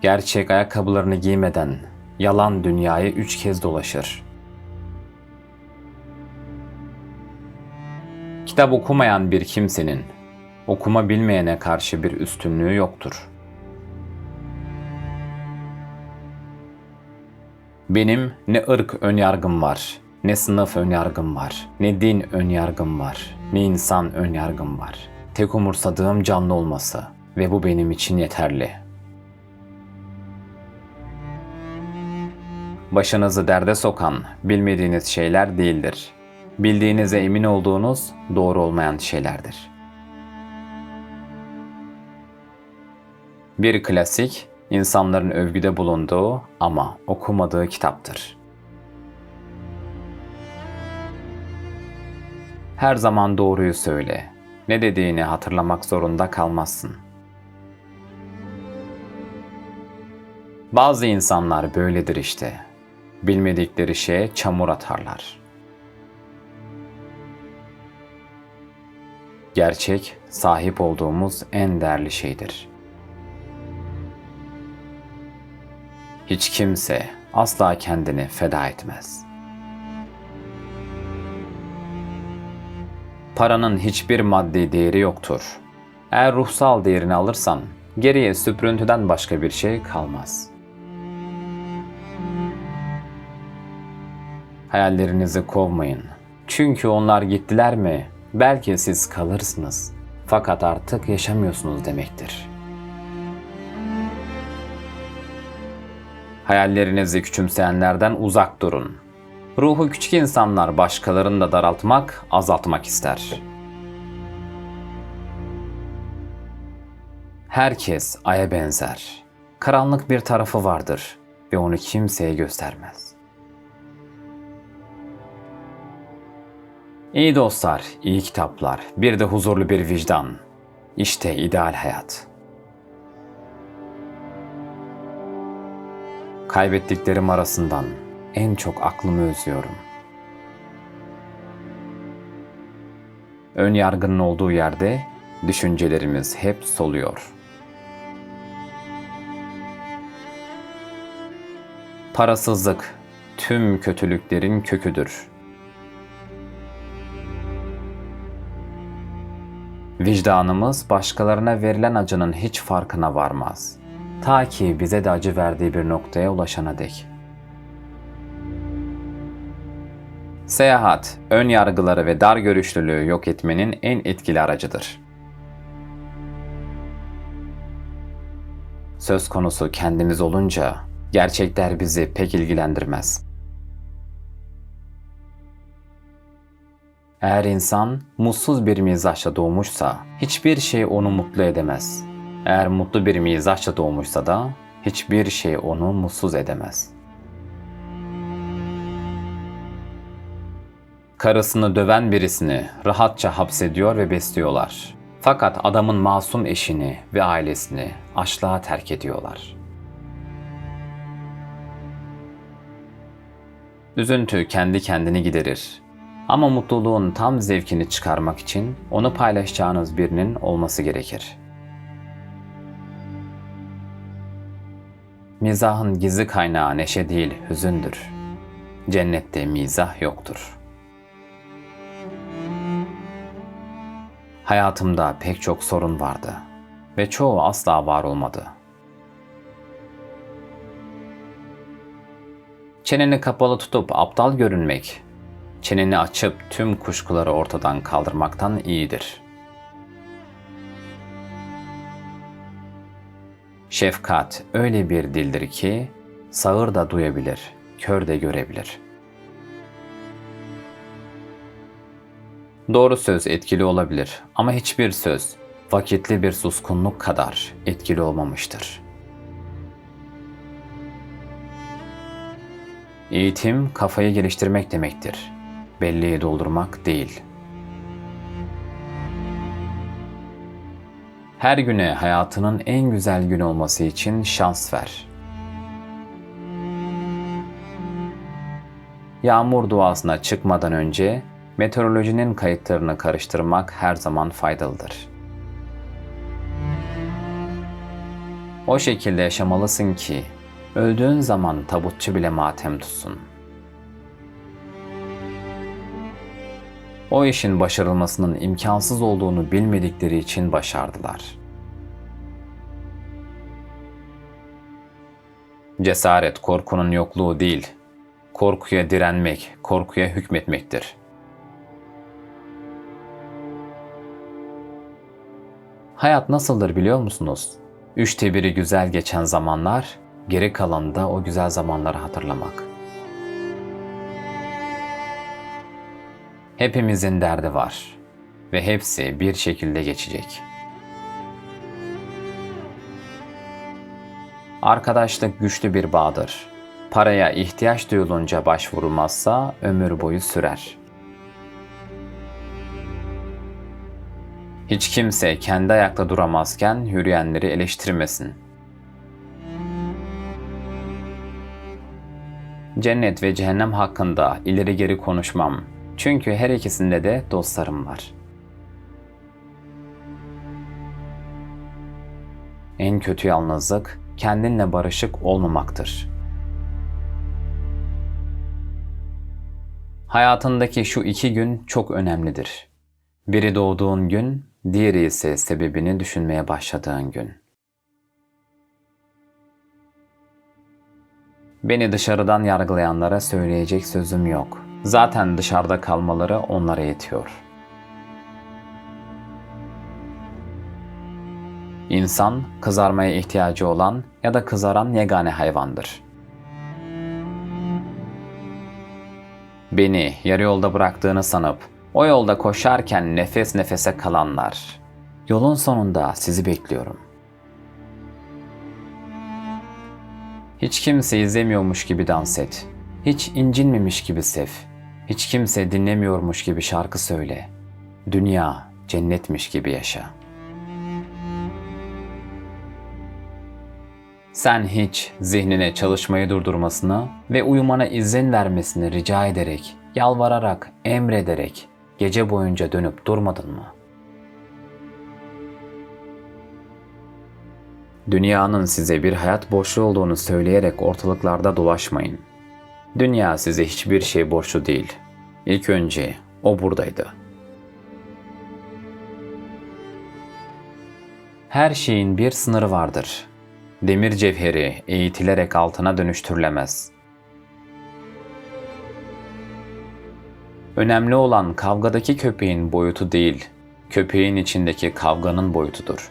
Gerçek ayakkabılarını giymeden yalan dünyayı üç kez dolaşır. Kitap okumayan bir kimsenin okuma bilmeyene karşı bir üstünlüğü yoktur. Benim ne ırk önyargım var, ne sınıf önyargım var, ne din önyargım var, ne insan önyargım var. Tek umursadığım canlı olması ve bu benim için yeterli. Başınızı derde sokan bilmediğiniz şeyler değildir. Bildiğinize emin olduğunuz doğru olmayan şeylerdir. Bir klasik, insanların övgüde bulunduğu ama okumadığı kitaptır. Her zaman doğruyu söyle. Ne dediğini hatırlamak zorunda kalmazsın. Bazı insanlar böyledir işte. Bilmedikleri şeye çamur atarlar. Gerçek sahip olduğumuz en değerli şeydir. Hiç kimse asla kendini feda etmez. Paranın hiçbir maddi değeri yoktur. Eğer ruhsal değerini alırsan geriye süprüntüden başka bir şey kalmaz. Hayallerinizi kovmayın. Çünkü onlar gittiler mi belki siz kalırsınız. Fakat artık yaşamıyorsunuz demektir. Hayallerinizi küçümseyenlerden uzak durun. Ruhu küçük insanlar başkalarını da daraltmak, azaltmak ister. Herkes aya benzer. Karanlık bir tarafı vardır ve onu kimseye göstermez. İyi dostlar, iyi kitaplar, bir de huzurlu bir vicdan. İşte ideal hayat. Kaybettiklerim arasından en çok aklımı özlüyorum. Ön yargının olduğu yerde düşüncelerimiz hep soluyor. Parasızlık tüm kötülüklerin köküdür. Vicdanımız başkalarına verilen acının hiç farkına varmaz. Ta ki bize de acı verdiği bir noktaya ulaşana dek. Seyahat, ön yargıları ve dar görüşlülüğü yok etmenin en etkili aracıdır. Söz konusu kendimiz olunca gerçekler bizi pek ilgilendirmez. Eğer insan mutsuz bir mizaçla doğmuşsa hiçbir şey onu mutlu edemez. Eğer mutlu bir mizaçla doğmuşsa da hiçbir şey onu mutsuz edemez. Karısını döven birisini rahatça hapsediyor ve besliyorlar. Fakat adamın masum eşini ve ailesini açlığa terk ediyorlar. Üzüntü kendi kendini giderir. Ama mutluluğun tam zevkini çıkarmak için onu paylaşacağınız birinin olması gerekir. Mizahın gizli kaynağı neşe değil, hüzündür. Cennette mizah yoktur. Hayatımda pek çok sorun vardı ve çoğu asla var olmadı. Çeneni kapalı tutup aptal görünmek çeneni açıp tüm kuşkuları ortadan kaldırmaktan iyidir. Şefkat öyle bir dildir ki sağır da duyabilir, kör de görebilir. Doğru söz etkili olabilir ama hiçbir söz vakitli bir suskunluk kadar etkili olmamıştır. Eğitim kafayı geliştirmek demektir belleği doldurmak değil. Her güne hayatının en güzel gün olması için şans ver. Yağmur duasına çıkmadan önce meteorolojinin kayıtlarını karıştırmak her zaman faydalıdır. O şekilde yaşamalısın ki öldüğün zaman tabutçu bile matem tutsun. O işin başarılmasının imkansız olduğunu bilmedikleri için başardılar. Cesaret korkunun yokluğu değil, korkuya direnmek, korkuya hükmetmektir. Hayat nasıldır biliyor musunuz? Üçte biri güzel geçen zamanlar, geri kalanı da o güzel zamanları hatırlamak. Hepimizin derdi var ve hepsi bir şekilde geçecek. Arkadaşlık güçlü bir bağdır. Paraya ihtiyaç duyulunca başvurulmazsa ömür boyu sürer. Hiç kimse kendi ayakta duramazken yürüyenleri eleştirmesin. Cennet ve cehennem hakkında ileri geri konuşmam. Çünkü her ikisinde de dostlarım var. En kötü yalnızlık kendinle barışık olmamaktır. Hayatındaki şu iki gün çok önemlidir. Biri doğduğun gün, diğeri ise sebebini düşünmeye başladığın gün. Beni dışarıdan yargılayanlara söyleyecek sözüm yok. Zaten dışarıda kalmaları onlara yetiyor. İnsan, kızarmaya ihtiyacı olan ya da kızaran yegane hayvandır. Beni yarı yolda bıraktığını sanıp o yolda koşarken nefes nefese kalanlar. Yolun sonunda sizi bekliyorum. Hiç kimse izlemiyormuş gibi dans et. Hiç incinmemiş gibi sev. Hiç kimse dinlemiyormuş gibi şarkı söyle. Dünya cennetmiş gibi yaşa. Sen hiç zihnine çalışmayı durdurmasını ve uyumana izin vermesini rica ederek, yalvararak, emrederek gece boyunca dönüp durmadın mı? Dünyanın size bir hayat borçlu olduğunu söyleyerek ortalıklarda dolaşmayın. Dünya size hiçbir şey borçlu değil. İlk önce o buradaydı. Her şeyin bir sınırı vardır. Demir cevheri eğitilerek altına dönüştürülemez. Önemli olan kavgadaki köpeğin boyutu değil, köpeğin içindeki kavganın boyutudur.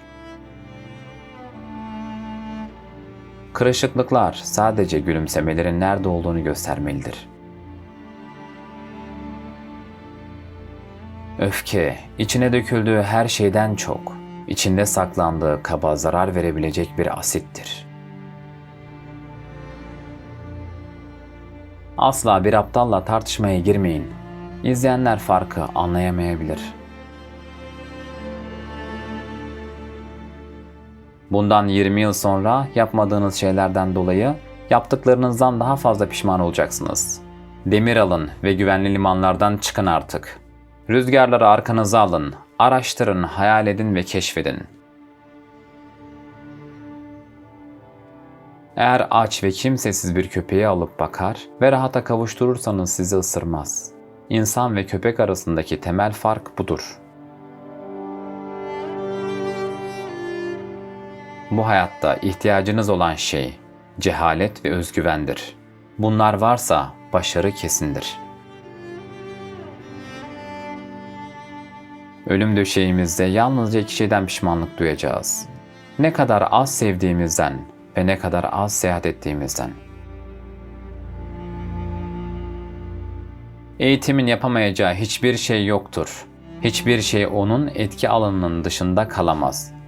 Kırışıklıklar sadece gülümsemelerin nerede olduğunu göstermelidir. Öfke, içine döküldüğü her şeyden çok, içinde saklandığı kaba zarar verebilecek bir asittir. Asla bir aptalla tartışmaya girmeyin. İzleyenler farkı anlayamayabilir. Bundan 20 yıl sonra yapmadığınız şeylerden dolayı yaptıklarınızdan daha fazla pişman olacaksınız. Demir alın ve güvenli limanlardan çıkın artık. Rüzgarları arkanıza alın, araştırın, hayal edin ve keşfedin. Eğer aç ve kimsesiz bir köpeği alıp bakar ve rahata kavuşturursanız sizi ısırmaz. İnsan ve köpek arasındaki temel fark budur. Bu hayatta ihtiyacınız olan şey cehalet ve özgüvendir. Bunlar varsa başarı kesindir. Ölüm döşeğimizde yalnızca iki şeyden pişmanlık duyacağız. Ne kadar az sevdiğimizden ve ne kadar az seyahat ettiğimizden. Eğitimin yapamayacağı hiçbir şey yoktur. Hiçbir şey onun etki alanının dışında kalamaz.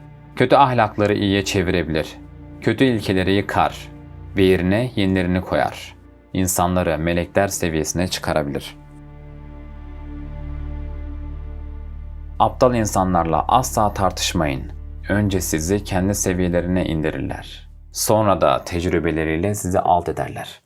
Kötü ahlakları iyiye çevirebilir. Kötü ilkeleri yıkar ve yerine yenilerini koyar. İnsanları melekler seviyesine çıkarabilir. Aptal insanlarla asla tartışmayın. Önce sizi kendi seviyelerine indirirler. Sonra da tecrübeleriyle sizi alt ederler.